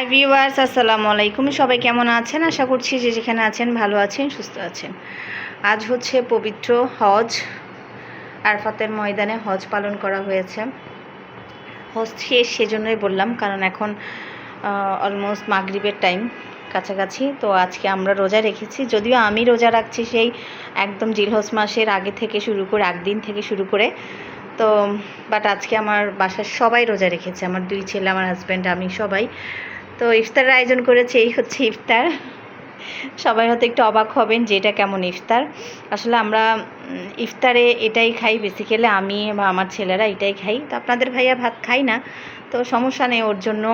Hi viewers, আসসালামু আলাইকুম। সবাই কেমন আছেন? আশা করছি যে যেখানে আছেন ভালো আছেন, সুস্থ আছেন। আজ হচ্ছে পবিত্র হজ, আরফাতের ময়দানে হজ পালন করা হয়েছে। হজ শেষ সেজন্যই বললাম, কারণ এখন অলমোস্ট মাগরিবের টাইম কাছাকাছি। তো আজকে আমরা রোজা রেখেছি, যদিও আমি রোজা রাখছি সেই একদম জিলহজ মাসের আগে থেকে শুরু করে, একদিন থেকে শুরু করে। তো বাট আজকে আমার বাসার সবাই রোজা রেখেছে, আমার দুই ছেলে, আমার হাজব্যান্ড আমি সবাই। তো ইফতারের আয়োজন করেছে, এই হচ্ছে ইফতার। সবাই হয়তো একটু অবাক হবেন যে এটা কেমন ইফতার। আসলে আমরা ইফতারে এটাই খাই বেসিক্যালি আমি বা আমার ছেলেরা এটাই খাই। তো আপনাদের ভাইয়া ভাত খাই না, তো সমস্যা নেই, ওর জন্য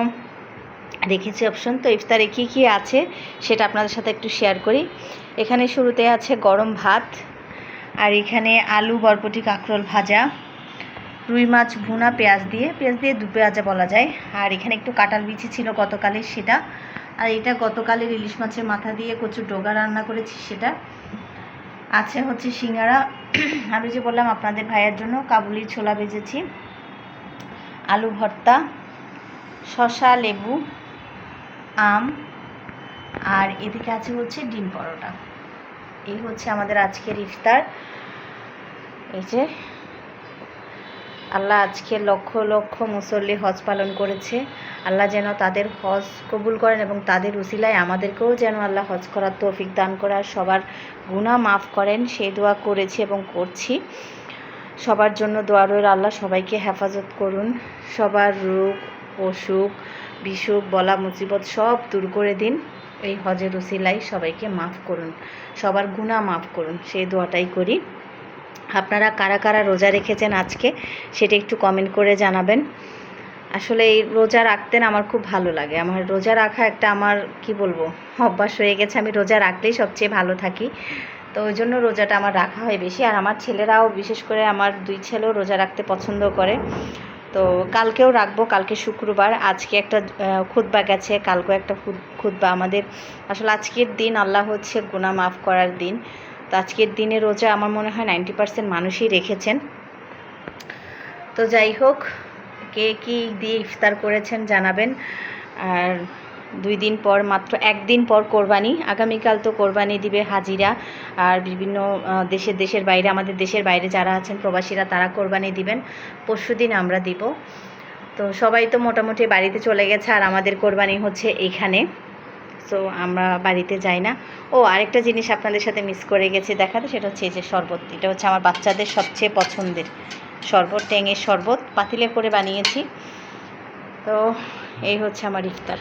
রেখেছি অপশন তো ইফতারে কী কী আছে, সেটা আপনাদের সাথে একটু শেয়ার করি। এখানে শুরুতে আছে গরম ভাত, আর এখানে আলু, বরবটি, কাঁকরোল ভাজা। রুই মাছ, ভুনা, পেঁয়াজ দিয়ে পেঁয়াজ দিয়ে দু পেঁয়াজা বলা যায়। আর এখানে একটু কাঁঠাল বিচি ছিল গতকালের সেটা। আর এটা গতকালের ইলিশ মাছের মাথা দিয়ে কচুর ডোগা রান্না করেছি সেটা। আছে হচ্ছে সিঙ্গারা। আমি যে বললাম আপনাদের ভাইয়ের জন্য কাবুলি ছোলা ভেজেছি আলু ভর্তা, শসা, লেবু, আম। আর এদিকে আছে হচ্ছে ডিম পরোটা। এই হচ্ছে আমাদের আজকের ইফতার। এই যে আল্লাহ আজকে লক্ষ লক্ষ মুসল্লি হজ পালন করেছে। আল্লাহ যেন তাদের হজ কবুল করেন এবং তাদের উসিলায় আমাদেরকেও যেন আল্লাহ হজ করার তৌফিক দান করার সবার গুনাহ মাফ করেন সেই দোয়া করেছি এবং করছি। সবার জন্য দোয়া রইল, আল্লাহ সবাইকে হেফাজত করুন। সবার রোগ, অসুখ, বিসুখ, বলা মুসিবত সব দূর করে দিন। এই হজের উসিলায় সবাইকে মাফ করুন, সবার গুনাহ মাফ করুন, সেই দোয়াটাই করি। আপনারা কারা কারা রোজা রেখেছেন আজকে সেটা একটু কমেন্ট করে জানাবেন। আসলে এই রোজা রাখতেন আমার খুব ভালো লাগে। আমার রোজা রাখা একটা আমার, কি বলব, অভ্যাস হয়ে গেছে। আমি রোজা রাখলেই সবচেয়ে ভালো থাকি। তো ওই জন্য রোজাটা আমার রাখা হয় বেশি। আর আমার ছেলেরাও, বিশেষ করে আমার দুই ছেলেও রোজা রাখতে পছন্দ করে। তো কালকেও রাখব, কালকে শুক্রবার। আজকে একটা খুতবা গেছে। কালকেও একটা খুত- খুতবা আমাদের। আসলে আজকের দিন আল্লাহ হচ্ছে গুনাহ মাফ করার দিন। তো আজকের দিনে রোজা আমার মনে হয় নাইনটি পার্সেন্ট মানুষই রেখেছেন। তো যাই হোক, কে কী দিয়ে ইফতার করেছেন জানাবেন। আর দুই দিন পর মাত্র, একদিন পর কোরবানি, আগামীকাল তো কোরবানি দিবে হাজিরা। আর বিভিন্ন দেশের দেশের বাইরে, আমাদের দেশের বাইরে যারা আছেন প্রবাসীরা, তারা কোরবানি দিবেন। পরশু দিন আমরা দিব। তো সবাই তো মোটামুটি বাড়িতে চলে গেছে, আর আমাদের কোরবানি হচ্ছে এখানে। সো আমরা বাড়িতে যাই না। ও, আরেকটা জিনিস আপনাদের সাথে মিস করে গেছি দেখাতে, সেটা হচ্ছে এই যে শরবত। এটা হচ্ছে আমার বাচ্চাদের সবচেয়ে পছন্দের। শরবত, ট্যাঙের শরবত পাতিলে করে বানিয়েছি। তো, এই হচ্ছে আমার ইফতার।